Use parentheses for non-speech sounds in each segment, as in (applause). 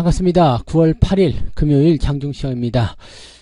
네, 반갑습니다. 9월 8일 금요일 장중시험입니다.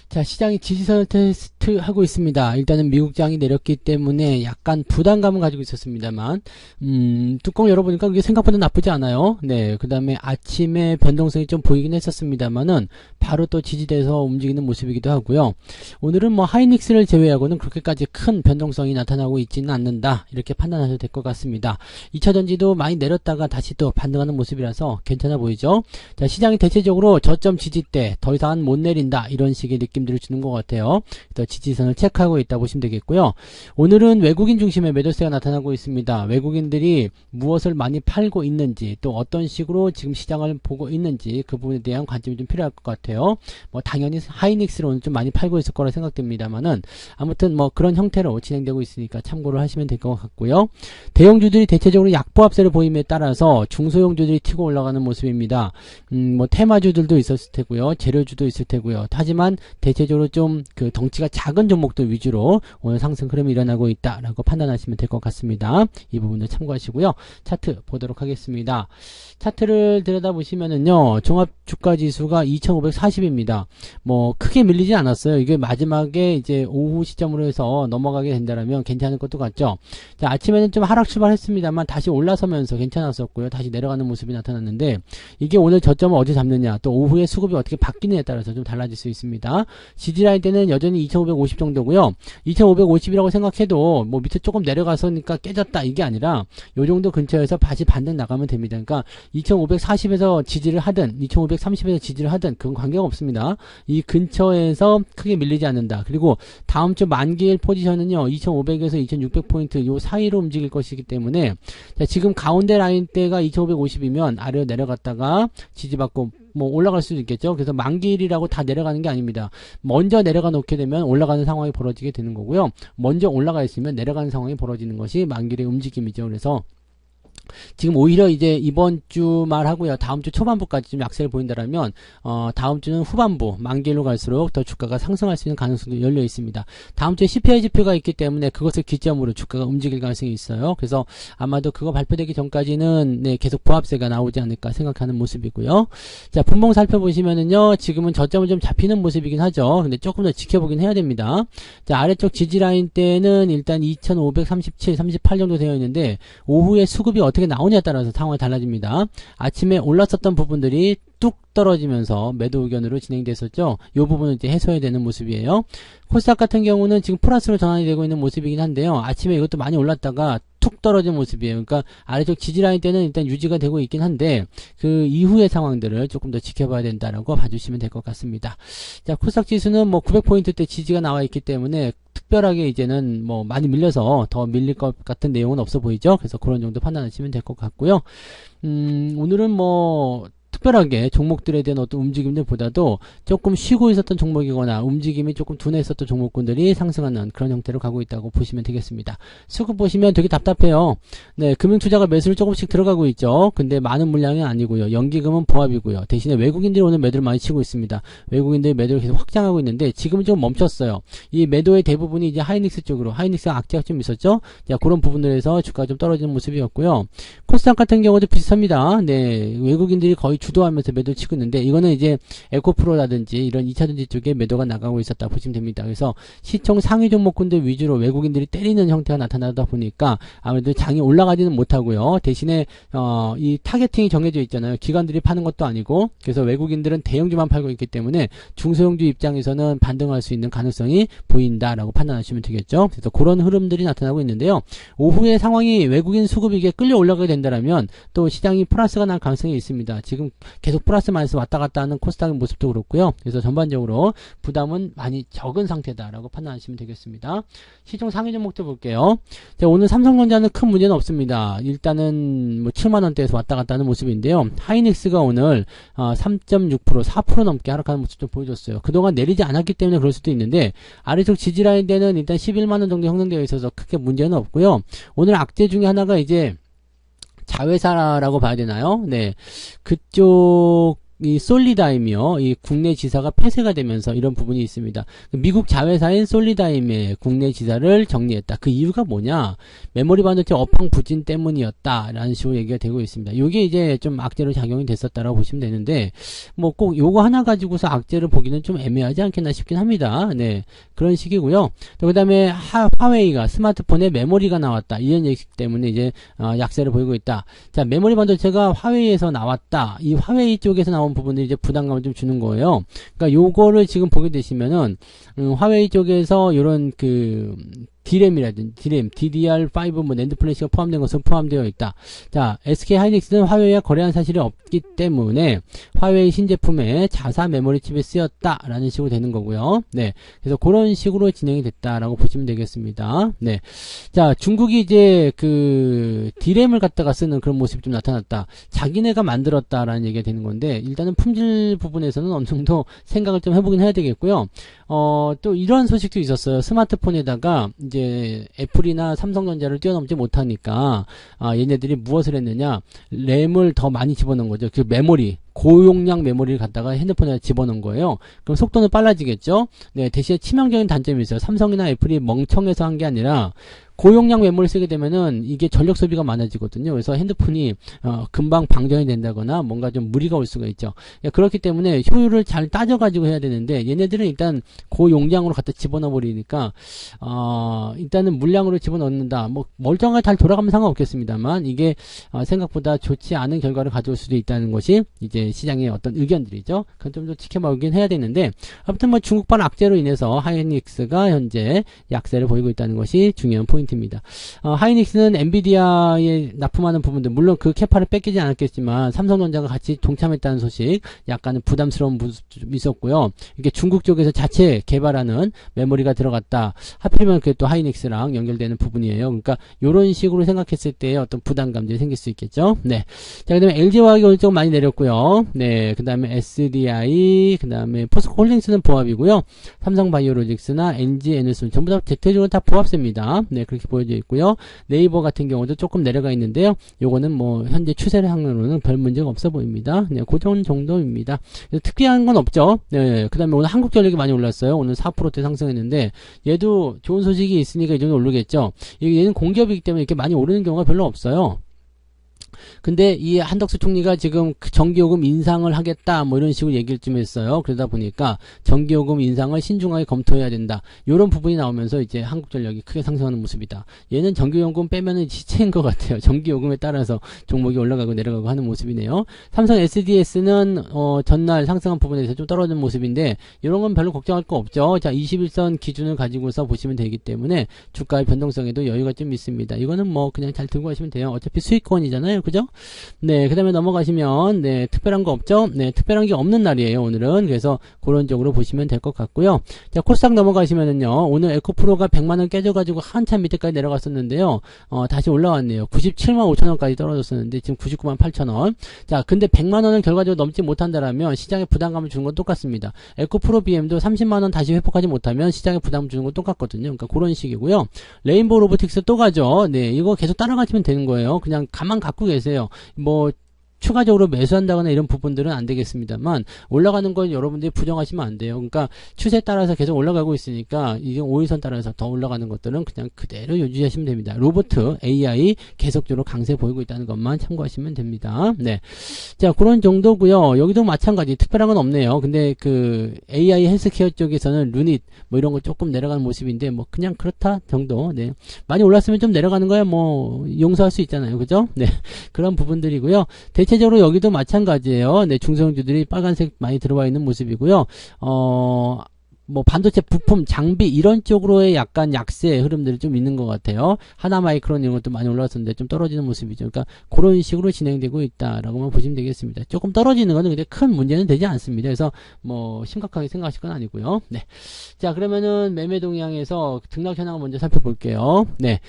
자, 시장이 지지선을 테스트하고 있습니다. 일단은 미국장이 내렸기 때문에 약간 부담감을 가지고 있었습니다만, 음, 뚜껑 열어보니까 그게 생각보다 나쁘지 않아요. 네, 그 다음에 아침에 변동성이 좀 보이긴 했었습니다만은, 바로 또 지지돼서 움직이는 모습이기도 하고요. 오늘은 뭐 하이닉스를 제외하고는 그렇게까지 큰 변동성이 나타나고 있지는 않는다. 이렇게 판단하셔도 될 것 같습니다. 2차 전지도 많이 내렸다가 다시 또 반등하는 모습이라서 괜찮아 보이죠? 자, 시장이 대체적으로 저점 지지대 더 이상은 못 내린다. 이런 식의 느낌 들을 주는 것 같아요. 또 지지선을 체크하고 있다 보시면 되겠고요. 오늘은 외국인 중심의 매도세가 나타나고 있습니다. 외국인들이 무엇을 많이 팔고 있는지 또 어떤 식으로 지금 시장을 보고 있는지 그 부분에 대한 관점이 좀 필요할 것 같아요. 뭐 당연히 하이닉스를 오늘 좀 많이 팔고 있을 거라 생각됩니다만은 아무튼 뭐 그런 형태로 진행되고 있으니까 참고를 하시면 될 것 같고요. 대형주들이 대체적으로 약보합세를 보임에 따라서 중소형주들이 튀고 올라가는 모습입니다. 음, 뭐 테마주들도 있었을 테고요. 재료주도 있을 테고요. 하지만 대 체적으로 좀 그 덩치가 작은 종목들 위주로 오늘 상승 흐름이 일어나고 있다라고 판단하시면 될 것 같습니다. 이 부분도 참고하시고요. 차트 보도록 하겠습니다. 차트를 들여다보시면은요. 종합 주가 지수가 2540입니다. 뭐 크게 밀리지 않았어요. 이게 마지막에 이제 오후 시점으로 해서 넘어가게 된다면 괜찮을 것도 같죠. 자, 아침에는 좀 하락 출발했습니다만 다시 올라서면서 괜찮았었고요. 다시 내려가는 모습이 나타났는데 이게 오늘 저점을 어디 잡느냐 또 오후에 수급이 어떻게 바뀌느냐에 따라서 좀 달라질 수 있습니다. 지지라인 때는 여전히 2550 정도고요. 2550이라고 생각해도 뭐 밑에 조금 내려가서니까 깨졌다 이게 아니라 요 정도 근처에서 다시 반등 나가면 됩니다. 그러니까 2540에서 지지를 하든 2530에서 지지를 하든 그건 관계가 없습니다. 이 근처에서 크게 밀리지 않는다. 그리고 다음 주 만기일 포지션은요. 2500에서 2600포인트 요 사이로 움직일 것이기 때문에 자, 지금 가운데 라인 대가 2550이면 아래로 내려갔다가 지지받고 뭐 올라갈 수도 있겠죠. 그래서 만기일이라고 다 내려가는 게 아닙니다. 먼저 내려가 놓게 되면 올라가는 상황이 벌어지게 되는 거고요. 먼저 올라가 있으면 내려가는 상황이 벌어지는 것이 만기일의 움직임이죠. 그래서 지금 오히려 이제 이번 주 말하고요. 다음 주 초반부까지 좀 약세를 보인다라면 어, 다음 주는 후반부 만기로 갈수록 더 주가가 상승할 수 있는 가능성도 열려 있습니다. 다음 주에 CPI 지표가 있기 때문에 그것을 기점으로 주가가 움직일 가능성이 있어요. 그래서 아마도 그거 발표되기 전까지는 네, 계속 보합세가 나오지 않을까 생각하는 모습이고요. 자, 분봉 살펴보시면은요. 지금은 저점을 좀 잡히는 모습이긴 하죠. 근데 조금 더 지켜보긴 해야 됩니다. 자, 아래쪽 지지 라인 때는 일단 2537, 38 정도 되어 있는데 오후에 수급이 어떻게 나오냐에 따라서 상황이 달라집니다. 아침에 올랐었던 부분들이 뚝 떨어지면서 매도 의견으로 진행됐었죠. 이 부분은 이제 해소해야 되는 모습이에요. 코스닥 같은 경우는 지금 플러스로 전환이 되고 있는 모습이긴 한데요. 아침에 이것도 많이 올랐다가 툭 떨어진 모습이에요. 그러니까 아래쪽 지지라인 때는 일단 유지가 되고 있긴 한데 그 이후의 상황들을 조금 더 지켜봐야 된다라고 봐주시면 될 것 같습니다. 자, 코스닥 지수는 뭐 900포인트대 지지가 나와 있기 때문에 특별하게 이제는 뭐 많이 밀려서 더 밀릴 것 같은 내용은 없어 보이죠. 그래서 그런 정도 판단하시면 될 것 같고요. 음, 오늘은 뭐 특별하게 종목들에 대한 어떤 움직임들보다도 조금 쉬고 있었던 종목이거나 움직임이 조금 둔했었던 종목군들이 상승하는 그런 형태로 가고 있다고 보시면 되겠습니다. 수급 보시면 되게 답답해요. 네, 금융투자가 매수를 조금씩 들어가고 있죠. 근데 많은 물량이 아니고요. 연기금은 보합이고요. 대신에 외국인들이 오늘 매도를 많이 치고 있습니다. 외국인들이 매도를 계속 확장하고 있는데 지금은 좀 멈췄어요. 이 매도의 대부분이 이제 하이닉스 쪽으로 하이닉스가 악재가 좀 있었죠. 자, 그런 부분들에서 주가가 좀 떨어지는 모습이었고요. 코스닥 같은 경우도 비슷합니다. 네, 외국인들이 거의 주 도하면서 매도 치고 있는데 이거는 이제 에코프로라든지 이런 2차전지 쪽에 매도가 나가고 있었다 보시면 됩니다. 그래서 시총 상위 종목군들 위주로 외국인들이 때리는 형태가 나타나다 보니까 아무래도 장이 올라가지는 못하고요. 대신에 어, 이 타겟팅이 정해져 있잖아요. 기관들이 파는 것도 아니고 그래서 외국인들은 대형주만 팔고 있기 때문에 중소형주 입장에서는 반등할 수 있는 가능성이 보인다라고 판단하시면 되겠죠. 그래서 그런 흐름들이 나타나고 있는데요. 오후에 상황이 외국인 수급이 게 끌려 올라가게 된다면 또 시장이 플러스가 날 가능성이 있습니다. 지금 계속 플러스 마이너스 왔다 갔다 하는 코스닥의 모습도 그렇고요. 그래서 전반적으로 부담은 많이 적은 상태다라고 판단하시면 되겠습니다. 시총 상위 종목도 볼게요. 자, 오늘 삼성전자는 큰 문제는 없습니다. 일단은 뭐 7만 원대에서 왔다 갔다 하는 모습인데요. 하이닉스가 오늘 어, 3.6% 4% 넘게 하락하는 모습 좀 보여줬어요. 그동안 내리지 않았기 때문에 그럴 수도 있는데 아래쪽 지지라인 대는 일단 11만 원 정도 형성되어 있어서 크게 문제는 없고요. 오늘 악재 중에 하나가 이제 자회사라고 봐야 되나요? 네. 그쪽 이 솔리다임이요. 이 국내 지사가 폐쇄가 되면서 이런 부분이 있습니다. 미국 자회사인 솔리다임의 국내 지사를 정리했다. 그 이유가 뭐냐? 메모리 반도체 업황 부진 때문이었다라는 식으로 얘기가 되고 있습니다. 이게 이제 좀 악재로 작용이 됐었다라고 보시면 되는데 뭐 꼭 요거 하나 가지고서 악재를 보기는 좀 애매하지 않겠나 싶긴 합니다. 네. 그런 식이고요. 그 다음에 하, 화웨이가 스마트폰에 메모리가 나왔다. 이런 얘기 때문에 이제 어, 약세를 보이고 있다. 자, 메모리 반도체가 화웨이에서 나왔다. 이 화웨이 쪽에서 나온 부분들이 이제 부담감을 좀 주는 거예요. 그러니까 요거를 지금 보게 되시면은 음, 화웨이 쪽에서 요런 그 디램이라든지 디램, DDR5 뭐 낸드 플래시가 포함된 것은 포함되어 있다. 자, SK 하이닉스는 화웨이와 거래한 사실이 없기 때문에 화웨이 신제품에 자사 메모리 칩이 쓰였다라는 식으로 되는 거고요. 네. 그래서 그런 식으로 진행이 됐다라고 보시면 되겠습니다. 네. 자, 중국이 이제 그 디램을 갖다가 쓰는 그런 모습이 좀 나타났다. 자기네가 만들었다라는 얘기가 되는 건데 일단은 품질 부분에서는 어느 정도 생각을 좀 해보긴 해야 되겠고요. 어, 또 이런 소식도 있었어요. 스마트폰에다가 이제 애플이나 삼성전자를 뛰어넘지 못하니까 아, 얘네들이 무엇을 했느냐? 램을 더 많이 집어넣은 거죠. 그 메모리 고용량 메모리를 갖다가 핸드폰에 집어넣은 거예요. 그럼 속도는 빨라지겠죠? 네, 대신에 치명적인 단점이 있어요. 삼성이나 애플이 멍청해서 한 게 아니라 고용량 메모리를 쓰게 되면은 이게 전력 소비가 많아지거든요. 그래서 핸드폰이 어, 금방 방전이 된다거나 뭔가 좀 무리가 올 수가 있죠. 예, 그렇기 때문에 효율을 잘 따져가지고 해야 되는데 얘네들은 일단 고용량으로 갖다 집어넣어 버리니까 어, 일단은 물량으로 집어넣는다. 뭐 멀쩡하게 잘 돌아가면 상관없겠습니다만 이게 어, 생각보다 좋지 않은 결과를 가져올 수도 있다는 것이 이제 시장의 어떤 의견들이죠. 그건 좀 더 지켜보긴 해야 되는데 아무튼 뭐 중국발 악재로 인해서 하이닉스가 현재 약세를 보이고 있다는 것이 중요한 포인트. 포인트입니다. 어, 하이닉스는 엔비디아에 납품하는 부분들 물론 그 캐파를 뺏기지 않았겠지만 삼성전자가 같이 동참했다는 소식 약간은 부담스러운 부분이 있었고요. 이게 중국 쪽에서 자체 개발하는 메모리가 들어갔다. 하필이면 그게 또 하이닉스랑 연결되는 부분이에요. 그러니까 이런 식으로 생각했을 때 어떤 부담감들이 생길 수 있겠죠. 네. 자, 그 다음에 LG화학이 오늘 좀 많이 내렸고요. 네. 그 다음에 SDI, 그 다음에 포스코홀딩스는 보합이고요. 삼성바이오로직스나 NG 에너슨 전부 다 대체적으로 다 보합세입니다. 네. 그렇게 보여져 있고요. 네이버 같은 경우도 조금 내려가 있는데요. 요거는 뭐 현재 추세상으로는 별 문제가 없어 보입니다. 네, 고정 정도입니다. 특이한 건 없죠. 네, 그 다음에 오늘 한국전력이 많이 올랐어요. 오늘 4%대 상승했는데 얘도 좋은 소식이 있으니까 이 정도 오르겠죠. 얘는 공기업이기 때문에 이렇게 많이 오르는 경우가 별로 없어요. 근데 이 한덕수 총리가 지금 그 전기요금 인상을 하겠다 뭐 이런 식으로 얘기를 좀 했어요. 그러다 보니까 전기요금 인상을 신중하게 검토해야 된다. 이런 부분이 나오면서 이제 한국전력이 크게 상승하는 모습이다. 얘는 전기요금 빼면은 지체인 것 같아요. (laughs) 전기요금에 따라서 종목이 올라가고 내려가고 하는 모습이네요. 삼성 SDS는 어, 전날 상승한 부분에서 좀 떨어진 모습인데 이런 건 별로 걱정할 거 없죠. 자 21선 기준을 가지고서 보시면 되기 때문에 주가의 변동성에도 여유가 좀 있습니다. 이거는 뭐 그냥 잘 들고 가시면 돼요. 어차피 수익권이잖아요. 그죠? 네, 그 다음에 넘어가시면, 네, 특별한 거 없죠? 네, 특별한 게 없는 날이에요, 오늘은. 그래서 그런 쪽으로 보시면 될 것 같고요. 자, 코스닥 넘어가시면은요, 오늘 에코프로가 100만원 깨져가지고 한참 밑에까지 내려갔었는데요, 어, 다시 올라왔네요. 97만 5천원까지 떨어졌었는데, 지금 99만 8천원. 자, 근데 100만원을 결과적으로 넘지 못한다라면 시장에 부담감을 주는 건 똑같습니다. 에코프로 BM도 30만원 다시 회복하지 못하면 시장에 부담 주는 건 똑같거든요. 그러니까 그런 식이고요. 레인보우 로보틱스 또 가죠. 네, 이거 계속 따라가시면 되는 거예요. 그냥 가만 갖고 계세요. 뭐 추가적으로 매수한다거나 이런 부분들은 안 되겠습니다만 올라가는 건 여러분들이 부정하시면 안 돼요. 그러니까 추세에 따라서 계속 올라가고 있으니까 이게 5일선 따라서 더 올라가는 것들은 그냥 그대로 유지하시면 됩니다. 로보트 AI 계속적으로 강세 보이고 있다는 것만 참고하시면 됩니다. 네. 자, 그런 정도고요. 여기도 마찬가지 특별한 건 없네요. 근데 그 AI 헬스케어 쪽에서는 루닛 뭐 이런 거 조금 내려가는 모습인데 뭐 그냥 그렇다 정도. 네. 많이 올랐으면 좀 내려가는 거야 뭐 용서할 수 있잖아요. 그죠? 네. (laughs) 그런 부분들이고요. 대 체적으로 여기도 마찬가지예요. 네, 중성주들이 빨간색 많이 들어와 있는 모습이고요. 어, 뭐 반도체 부품, 장비 이런 쪽으로의 약간 약세 흐름들이 좀 있는 것 같아요. 하나마이크론 이런 것도 많이 올라왔었는데 좀 떨어지는 모습이죠. 그러니까 그런 식으로 진행되고 있다라고만 보시면 되겠습니다. 조금 떨어지는 거는 근데 큰 문제는 되지 않습니다. 그래서 뭐 심각하게 생각하실 건 아니고요. 네. 자 그러면은 매매 동향에서 등락 현황을 먼저 살펴볼게요. 네.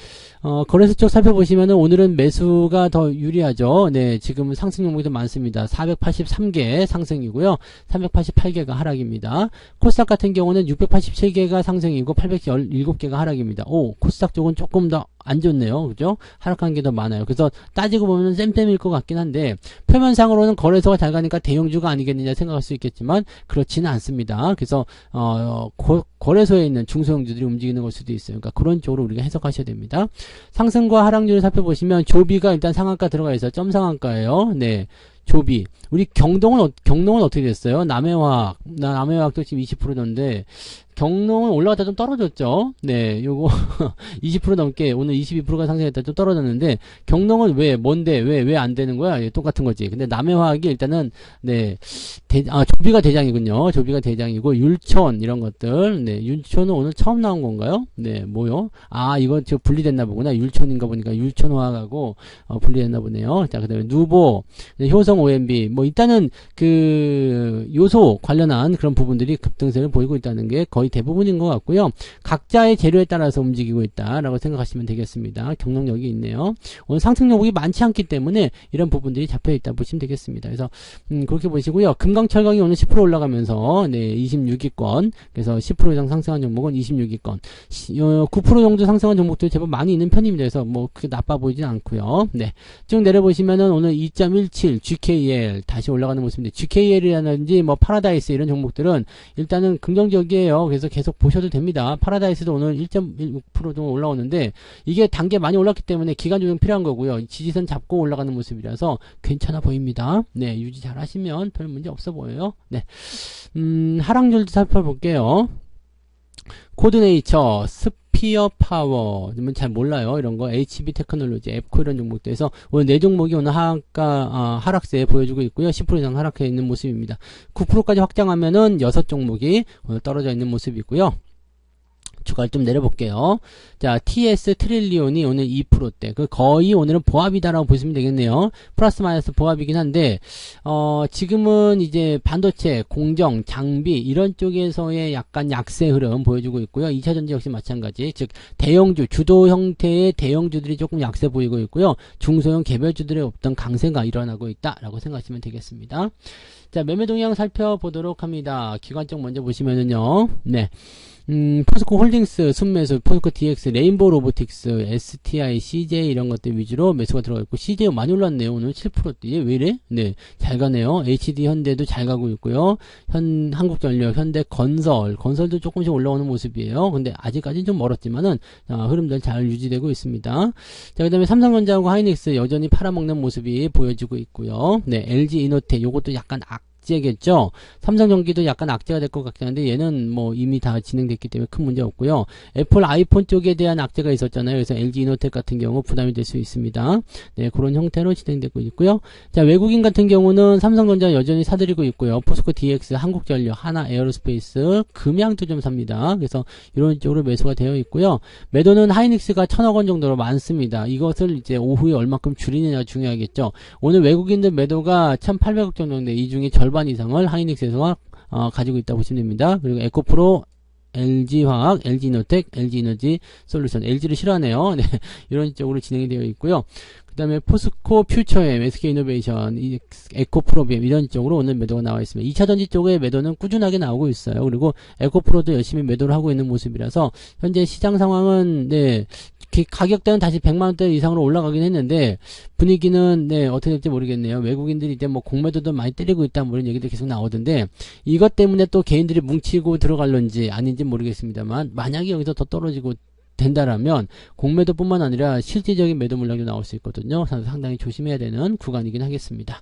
어, 거래소 쪽 살펴보시면은 오늘은 매수가 더 유리하죠. 네. 지금 상승 종목이 더 많습니다. 483개 상승이고요. 388개가 하락입니다. 코스닥 같은 경우 경우는 687개가 상승이고 817개가 하락입니다. 오, 코스닥 쪽은 조금 더 안 좋네요. 그죠? 하락한 게 더 많아요. 그래서 따지고 보면 쌤쌤일 것 같긴 한데 표면상으로는 거래소가 잘 가니까 대형주가 아니겠느냐 생각할 수 있겠지만 그렇지는 않습니다. 그래서 어, 고- 거래소에 있는 중소형주들이 움직이는 걸 수도 있어요. 그러니까 그런 쪽으로 우리가 해석하셔야 됩니다. 상승과 하락률을 살펴보시면 조비가 일단 상한가 들어가 있어요. 점 상한가예요. 네. 조비. 우리 경동은, 어- 경동은 어떻게 됐어요? 남해화학. 나 남해화학도 지금 20%던데, 경동은 올라갔다 좀 떨어졌죠? 네, 요거, (laughs) 20% 넘게, 오늘 22%가 상승했다 좀 떨어졌는데, 경동은 왜, 뭔데, 왜, 왜 안 되는 거야? 예, 똑같은 거지. 근데 남해화학이 일단은, 네, 대, 아, 조비가 대장이군요. 조비가 대장이고, 율촌, 이런 것들. 네, 율촌은 오늘 처음 나온 건가요? 네, 뭐요? 아, 이거 저 분리됐나 보구나. 율촌인가 보니까 율촌화학하고, 어, 분리됐나 보네요. 자, 그 다음에 누보, 네, 효성 OMB, 뭐, 일단은, 그, 요소 관련한 그런 부분들이 급등세를 보이고 있다는 게 거의 대부분인 것 같고요. 각자의 재료에 따라서 움직이고 있다라고 생각하시면 되겠습니다. 경쟁력이 있네요. 오늘 상승 요구이 많지 않기 때문에 이런 부분들이 잡혀 있다 보시면 되겠습니다. 그래서 음, 그렇게 보시고요. 금강철강이 오늘 10% 올라가면서 네 26위권 그래서 10% 이상 상승한 종목은 26위권 9% 정도 상승한 종목도 제법 많이 있는 편입니다. 그래서 뭐 그게 나빠 보이진 않고요. 네. 쭉 내려보시면은 오늘 2.17 GKL 다시 올라가는 모습인데 GKL이라든지 뭐 파라다이스 이런 종목들은 일단은 긍정적이에요. 그래서 계속 보셔도 됩니다. 파라다이스도 오늘 1.16% 정도 올라오는데 이게 단계 많이 올랐기 때문에 기간 조정 필요한 거고요. 지지선 잡고 올라가는 모습이라서 괜찮아 보입니다. 네, 유지 잘 하시면 별 문제 없어 보여요. 네. 음, 하락률도 살펴볼게요. 코드네이처, 스 피어 파워, 뭐잘 몰라요. 이런 거, HB 테크놀로지, 앱코 이런 종목들에서 오늘 네 종목이 오늘 하락가, 아, 하락세 보여주고 있고요. 10% 이상 하락해 있는 모습입니다. 9%까지 확장하면은 여섯 종목이 오늘 떨어져 있는 모습이고요. 주가를 좀 내려볼게요. 자, TS 트릴리온이 오늘 2%대. 그 거의 오늘은 보합이다라고 보시면 되겠네요. 플러스 마이너스 보합이긴 한데, 어, 지금은 이제 반도체, 공정, 장비, 이런 쪽에서의 약간 약세 흐름 보여주고 있고요. 2차 전지 역시 마찬가지. 즉, 대형주, 주도 형태의 대형주들이 조금 약세 보이고 있고요. 중소형 개별주들의 어떤 강세가 일어나고 있다라고 생각하시면 되겠습니다. 자, 매매 동향 살펴보도록 합니다. 기관적 먼저 보시면은요. 네. 음, 포스코 홀딩스, 순매수, 포스코 DX, 레인보우 로보틱스, STI, CJ 이런 것들 위주로 매수가 들어가 있고 CJ 많이 올랐네요. 오늘 7%대. 왜 이래? 네. 잘 가네요. HD 현대도 잘 가고 있고요. 현 한국전력, 현대건설, 건설도 조금씩 올라오는 모습이에요. 근데 아직까지는 좀 멀었지만은 아, 흐름들 잘 유지되고 있습니다. 자, 그다음에 삼성전자하고 하이닉스 여전히 팔아먹는 모습이 보여지고 있고요. 네, LG 이노텍 요것도 약간 악 재겠죠. 삼성전기도 약간 악재가 될 것 같긴 한데 얘는 뭐 이미 다 진행됐기 때문에 큰 문제 없고요. 애플 아이폰 쪽에 대한 악재가 있었잖아요. 그래서 LG 이노텍 같은 경우 부담이 될 수 있습니다. 네, 그런 형태로 진행되고 있고요. 자, 외국인 같은 경우는 삼성전자 여전히 사들이고 있고요. 포스코 DX, 한국전력, 하나 에어로스페이스, 금양도 좀 삽니다. 그래서 이런 쪽으로 매수가 되어 있고요. 매도는 하이닉스가 천억 원 정도로 많습니다. 이것을 이제 오후에 얼마큼 줄이느냐 중요하겠죠. 오늘 외국인들 매도가 1,800억 정도인데 이 중에 절반 이상을 하이닉스에서 어, 가지고 있다고 보시면 됩니다. 그리고 에코프로 LG화학, LG노텍, LG에너지 솔루션, LG를 싫어하네요. (laughs) 네, 이런 쪽으로 진행이 되어 있고요. 그 다음에 포스코 퓨처엠, SK이노베이션, 이 에코프로비엠 이런 쪽으로 오늘 매도가 나와 있습니다. 2차전지 쪽의 매도는 꾸준하게 나오고 있어요. 그리고 에코프로도 열심히 매도를 하고 있는 모습이라서 현재 시장 상황은 네 기- 가격대는 다시 100만원대 이상으로 올라가긴 했는데 분위기는 네 어떻게 될지 모르겠네요. 외국인들이 이제 뭐 공매도도 많이 때리고 있다 뭐 이런 얘기도 계속 나오던데 이것 때문에 또 개인들이 뭉치고 들어갈런지 아닌지 모르겠습니다만 만약에 여기서 더 떨어지고 된다라면 공매도뿐만 아니라 실질적인 매도 물량도 나올 수 있거든요. 그래서 상당히 조심해야 되는 구간이긴 하겠습니다.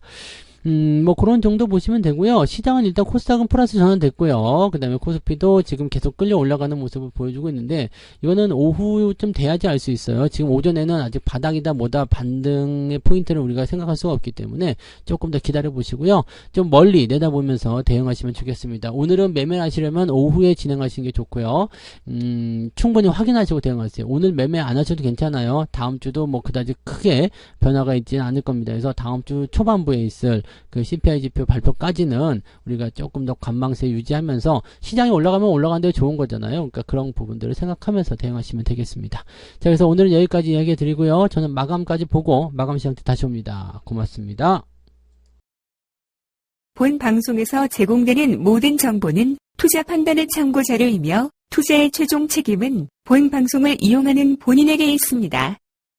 음, 뭐 그런 정도 보시면 되고요. 시장은 일단 코스닥은 플러스 전환됐고요. 그 다음에 코스피도 지금 계속 끌려 올라가는 모습을 보여주고 있는데 이거는 오후쯤 돼야지 알 수 있어요. 지금 오전에는 아직 바닥이다 뭐다 반등의 포인트를 우리가 생각할 수가 없기 때문에 조금 더 기다려 보시고요. 좀 멀리 내다보면서 대응하시면 좋겠습니다. 오늘은 매매 하시려면 오후에 진행하시는 게 좋고요. 음, 충분히 확인하시고 대응하세요. 오늘 매매 안 하셔도 괜찮아요. 다음 주도 뭐 그다지 크게 변화가 있지는 않을 겁니다. 그래서 다음 주 초반부에 있을 그 CPI 지표 발표까지는 우리가 조금 더 관망세 유지하면서 시장이 올라가면 올라가는데 좋은 거잖아요. 그러니까 그런 부분들을 생각하면서 대응하시면 되겠습니다. 자, 그래서 오늘은 여기까지 이야기 드리고요. 저는 마감까지 보고 마감 시간 때 다시 옵니다. 고맙습니다. 본 방송에서 제공되는 모든 정보는 투자 판단의 참고 자료이며 투자의 최종 책임은 본 방송을 이용하는 본인에게 있습니다.